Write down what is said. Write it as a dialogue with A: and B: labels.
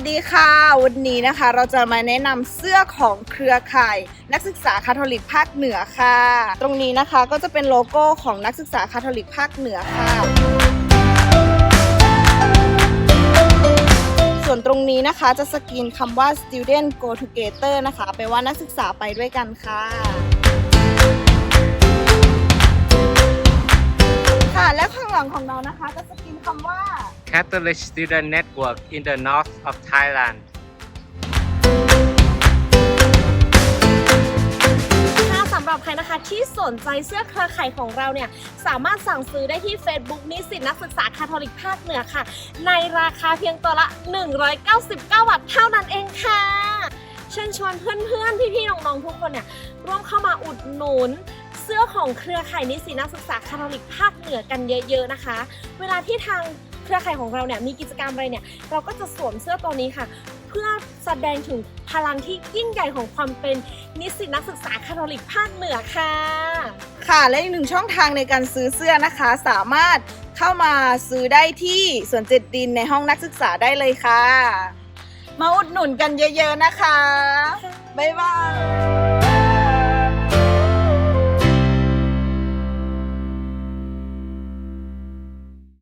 A: สดีค่ะ วันนี้นะคะเราจะมาแนะนำเสื้อของเครือข่าย นักศึกษาคาทอลิกภาคเหนือค่ะ ตรงนี้นะคะก็จะเป็นโลโก้ของนักศึกษาคาทอลิกภาคเหนือค่ะ ส่วนตรงนี้นะคะจะสกรีนคำว่า student go together นะคะแปลว่านักศึกษาไปด้วยกันค่ะค่ะและข้างหลังของเรานะคะจะสกรีนคำว่า
B: Catholic Student Network in the north of Thailand
C: ค่ะสำหรับใครนะคะที่สนใจเสื้อเครือข่ายของเราเนี่ย สามารถสั่งซื้อได้ที่ Facebook นิสิตนักศึกษาคาทอลิกภาคเหนือค่ะ ในราคาเพียงตัวละ 199 บาทเท่านั้นเองค่ะเชิญชวนเพื่อนๆ พี่ๆ น้องๆ ทุกคนเนี่ยร่วมเข้ามาอุดหนุนเสื้อของเครือข่ายนิสิตนักศึกษาคาทอลิกภาคเหนือกันเยอะ ๆ นะคะ เวลาที่ทาง รือข่ายของเราเนี่ยมีกิจกรรมอะไรเนี่ยเราก็จะสวมเสื้อตัวนี้ค่ะ เพื่อแสดงถึงพลังที่ยิ่งใหญ่ของความเป็นนิสิตนักศึกษาคาทอลิกภาคเหนือค่ะ
A: ค่ะและอีกหนึ่งช่องทางในการซื้อเสื้อนะคะ สามารถเข้ามาซื้อได้ที่สวนเจ็ดดินในห้องนักศึกษาได้เลยค่ะ มาอุดหนุนกันเยอะๆนะคะ บ๊ายบาย